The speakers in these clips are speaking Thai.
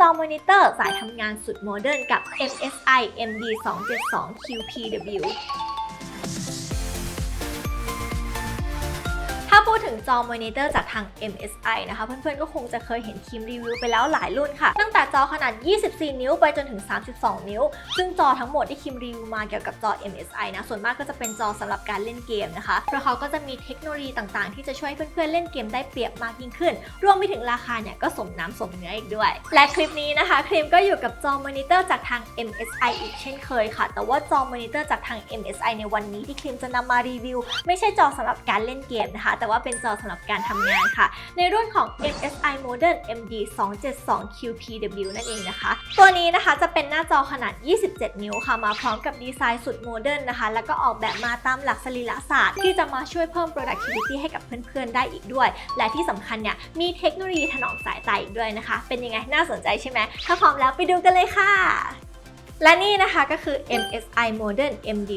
จอมอนิเตอร์สายทำงานสุดโมเดิร์นกับ MSI MD272 QPW ถึงจอมอนิเตอร์จากทาง MSI นะคะ เพื่อนๆ ก็คงจะเคยเห็นทีมรีวิวไปแล้วหลายรุ่นค่ะ ตั้งแต่จอขนาด 24 นิ้วไปจนถึง 32 นิ้ว ซึ่งจอทั้งหมดที่คิมรีวิวมาเกี่ยวกับจอ MSI นะ ส่วนมากก็จะเป็นจอสำหรับการเล่นเกมนะคะ เพราะเขาก็จะมีเทคโนโลยีต่างๆ ที่จะช่วยเพื่อนๆ เล่นเกมได้เปรียบมากยิ่งขึ้น รวมไปถึงราคาเนี่ยก็สมน้ำสมเนื้ออีกด้วย และคลิปนี้นะคะครีมก็อยู่กับจอมอนิเตอร์จากทาง MSI อีกเช่นเคยค่ะ แต่ว่าจอมอนิเตอร์จากทาง MSI ในวันนี้ที่ครีมจะนำมารีวิว ไม่ใช่จอสำหรับการเล่นเกมนะคะ แต่ว่าเป็นจอสำหรับการทำงานค่ะ ในรุ่นของ MSI Modern MD 272 QPW นั่นเองนะคะ ตัวนี้นะคะจะเป็นหน้าจอขนาด 27 นิ้วค่ะ มาพร้อมกับดีไซน์สุดโมเดิร์นนะคะ แล้วก็ออกแบบมาตามหลักสรีระศาสตร์ ที่จะมาช่วยเพิ่ม productivity ให้กับเพื่อนๆ ได้อีกด้วย และที่สำคัญเนี่ยมีเทคโนโลยีถนอมสายตาอีกด้วยนะคะ เป็นยังไงน่าสนใจใช่ไหมถ้าพร้อมแล้วไปดูกันเลยค่ะ และนี่นะคะก็คือ MSI Modern MD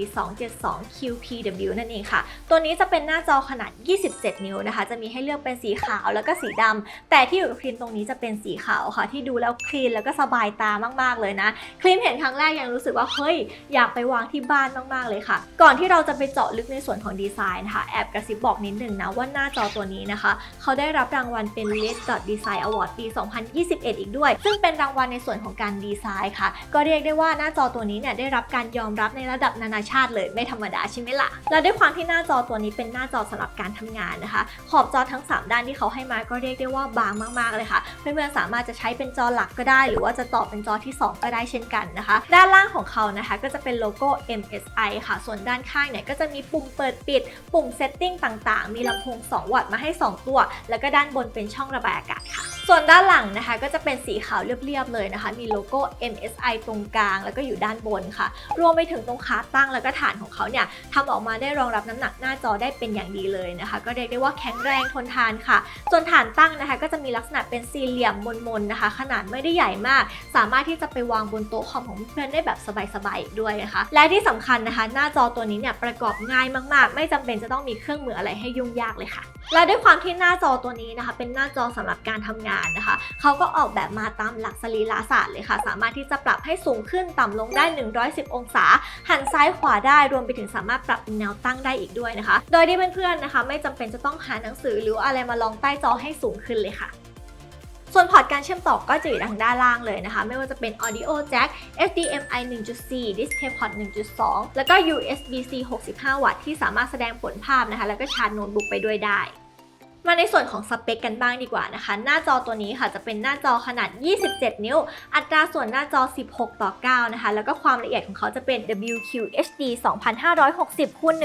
272 QPW นั่นเองค่ะ ตัวนี้จะเป็นหน้าจอขนาด 27 นิ้วนะคะ จะมีให้เลือกเป็นสีขาวแล้วก็สีดำ แต่ที่อยู่กับครีมตรงนี้จะเป็นสีขาวค่ะ ที่ดูแล้วคลีนแล้วก็สบายตามาก ๆ เลยนะ ครีมเห็นครั้งแรกยังรู้สึกว่าเฮ้ย อยากไปวางที่บ้านมาก ๆ เลยค่ะ ก่อนที่เราจะไปเจาะลึกในส่วนของดีไซน์นะคะแอบกระซิบบอกนิดหนึ่งนะว่าหน้าจอตัวนี้นะคะ เขาได้รับรางวัลเป็น Red Dot Design Award ปี 2021 อีกด้วย ซึ่งเป็นรางวัลในส่วนของการดีไซน์ค่ะ ก็เรียกได้ว่าาหน้าจอตัวนี้เนี่ยได้รับการยอมรับในระดับนานาชาติเลยไม่ธรรมดาใช่ไหมล่ะ และด้วยความที่หน้าจอตัวนี้เป็นหน้าจอสำหรับการทำงานนะคะ ขอบจอทั้ง 3 ด้านที่เขาให้มาก็เรียกได้ว่าบางมากๆเลยค่ะ เพื่อนๆสามารถจะใช้เป็นจอหลักก็ได้ หรือว่าจะต่อเป็นจอที่ 2 ก็ได้เช่นกันนะคะ ด้านล่างของเขานะคะก็จะเป็นโลโก้ MSI ค่ะ ส่วนด้านข้างเนี่ยก็จะมีปุ่มเปิดปิด ปุ่มเซตติ้งต่างๆ มีลำโพง 2 วัตต์มาให้ 2 ตัว แล้วก็ด้านบนเป็นช่องระบายอากาศค่ะ ส่วนด้านหลังนะคะก็จะเป็นสีขาวเรียบๆเลยนะคะ มีโลโก้ MSI ตรงกลางแล้วก็อยู่ด้านบนค่ะ รวมไปถึงตรงขาตั้งแล้วก็ฐานของเขาเนี่ยทำออกมาได้รองรับน้ำหนักหน้าจอได้เป็นอย่างดีเลยนะคะ ก็เรียกได้ว่าแข็งแรงทนทานค่ะ ส่วนฐานตั้งนะคะ ก็จะมีลักษณะเป็นสี่เหลี่ยมมนๆนะคะ ขนาดไม่ได้ใหญ่มาก สามารถที่จะไปวางบนโต๊ะคอมของเพื่อนได้แบบสบายๆด้วยนะคะ และที่สำคัญนะคะ หน้าจอตัวนี้เนี่ยประกอบง่ายมากๆ ไม่จำเป็นจะต้องมีเครื่องมืออะไรให้ยุ่งยากเลยค่ะ และด้วยความที่หน้าจอตัวนี้นะคะ เป็นหน้าจอสำหรับการทำงานนะคะ เขาก็ออกแบบมาตามหลักสรีระศาสตร์เลยค่ะ สามารถที่จะปรับให้สูงขึ้นต่ำลงได้ 110 องศา หันซ้ายขวาได้รวมไปถึงสามารถปรับเป็นแนวตั้งได้อีกด้วยนะคะ โดยที่เพื่อนๆนะคะ ไม่จำเป็นจะต้องหาหนังสือหรืออะไรมาลองใต้จอให้สูงขึ้นเลยค่ะ ส่วนพอร์ตการเชื่อมต่อก็จะอยู่ทางด้านล่างเลยนะคะ ไม่ว่าจะเป็น Audio Jack HDMI 1.4 DisplayPort 1.2 แล้วก็ USB-C 65 วัตต์ที่สามารถแสดงผลภาพนะคะ แล้วก็ชาร์จโน้ตบุ๊กไปด้วยได้ มาในส่วนของสเปคกันบ้างดีกว่านะคะ หน้าจอตัวนี้ค่ะจะเป็นหน้าจอขนาด 27 นิ้ว อัตราส่วนหน้าจอ 16 ต่อ 9 นะคะ แล้วก็ความละเอียดของเขาจะเป็น WQHD 2560คูณ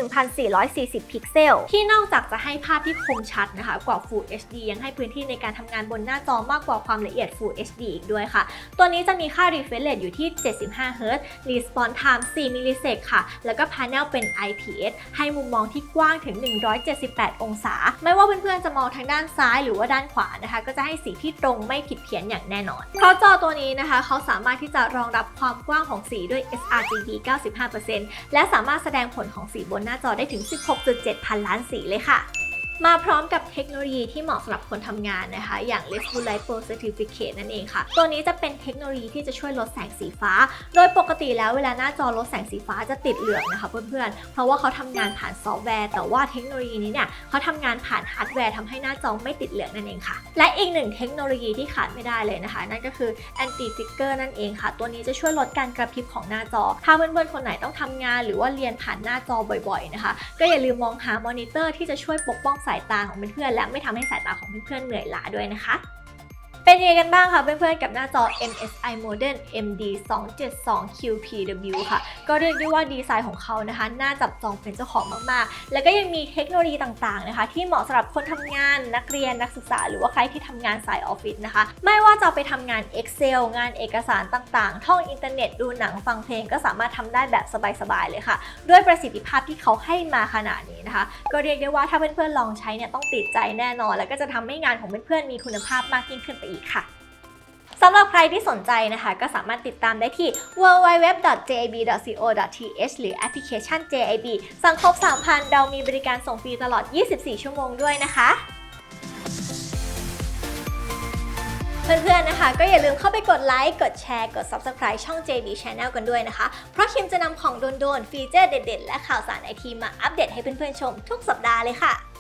1440 พิกเซล ที่นอกจากจะให้ภาพที่คมชัดนะคะ กว่า Full HD ยังให้พื้นที่ในการทำงานบนหน้าจอมากกว่าความละเอียด Full HD อีกด้วยค่ะ ตัวนี้จะมีค่า refresh rate อยู่ที่ 75 Hz response time 4มิลลิเซกค่ะ แล้วก็ panel เป็น IPS ให้มุมมองที่กว้างถึง 178 องศา ไม่ว่าเพื่อนจะมองทางด้านซ้ายหรือว่าด้านขวานะคะ ก็จะให้สีที่ตรงไม่ผิดเพี้ยนอย่างแน่นอน เพราะจอตัวนี้นะคะ เขาสามารถที่จะรองรับความกว้างของสีด้วย sRGB 95%และสามารถแสดงผลของสีบนหน้าจอได้ถึง 16.7 พันล้านสีเลยค่ะ มาพร้อมกับเทคโนโลยีที่เหมาะสำหรับคนทำงานนะคะ อย่าง Less Blue Light Pro Certificate นั่นเองค่ะ ตัวนี้จะเป็นเทคโนโลยีที่จะช่วยลดแสงสีฟ้า โดยปกติแล้วเวลาหน้าจอลดแสงสีฟ้าจะติดเหลืองนะคะเพื่อนๆ เพราะว่าเขาทำงานผ่านซอฟต์แวร์ แต่ว่าเทคโนโลยีนี้เนี่ยเขาทำงานผ่านฮาร์ดแวร์ทำให้หน้าจอไม่ติดเหลืองนั่นเองค่ะ และอีกหนึ่งเทคโนโลยีที่ขาดไม่ได้เลยนะคะ นั่นก็คือ Anti Flicker นั่นเองค่ะ ตัวนี้จะช่วยลดการกระพริบของหน้าจอ ถ้าเพื่อนๆคนไหนต้องทำงาน หรือว่าเรียนผ่านหน้าจอบ่อย ๆนะคะ ก็อย่าลืมมองหามอนิเตอร์ที่จะช่วยปกป้องสายตาของเพื่อนๆและไม่ทำให้สายตาของเพื่อนๆเหนื่อยล้าด้วยนะคะ เป็นยังไงกันบ้างคะเพื่อนๆกับหน้าจอ MSI Modern MD 272 QPW ค่ะ ก็เรียกได้ว่าดีไซน์ของเขานะคะน่าจับจองเป็นเจ้าของมากๆ แล้วก็ยังมีเทคโนโลยีต่างๆนะคะที่เหมาะสำหรับคนทำงานนักเรียนนักศึกษา หรือว่าใครที่ทำงานสายออฟฟิศนะคะ ไม่ว่าจะไปทำงาน Excel งานเอกสารต่างๆ ท่องอินเทอร์เน็ตดูหนังฟังเพลงก็สามารถทำได้แบบสบายๆเลยค่ะ ด้วยประสิทธิภาพที่เขาให้มาขนาดนี้นะคะ ก็เรียกได้ว่าถ้าเพื่อนๆลองใช้เนี่ยต้องติดใจแน่นอน แล้วก็จะทำให้งานของเพื่อนๆมีคุณภาพมากยิ่งขึ้นไปอีกค่ะสำหรับใครที่สนใจนะคะ ก็สามารถติดตามได้ที่ www.jab.co.th หรือแอปพลิเคชัน JAB สั่งครบ 3,000 เรามีบริการส่งฟรีตลอด 24 ชั่วโมงด้วยนะคะเเพื่อนๆนะคะ ก็อย่าลืมเข้าไปกดไลค์ กดแชร์ กด Subscribe ช่อง JB Channel กันด้วยนะคะ เพราะคิมจะนำของโดนๆ ฟีเจอร์เด็ดๆ และข่าวสารไอทีมาอัปเดตให้เพื่อนๆชมทุกสัปดาห์เลยค่ะ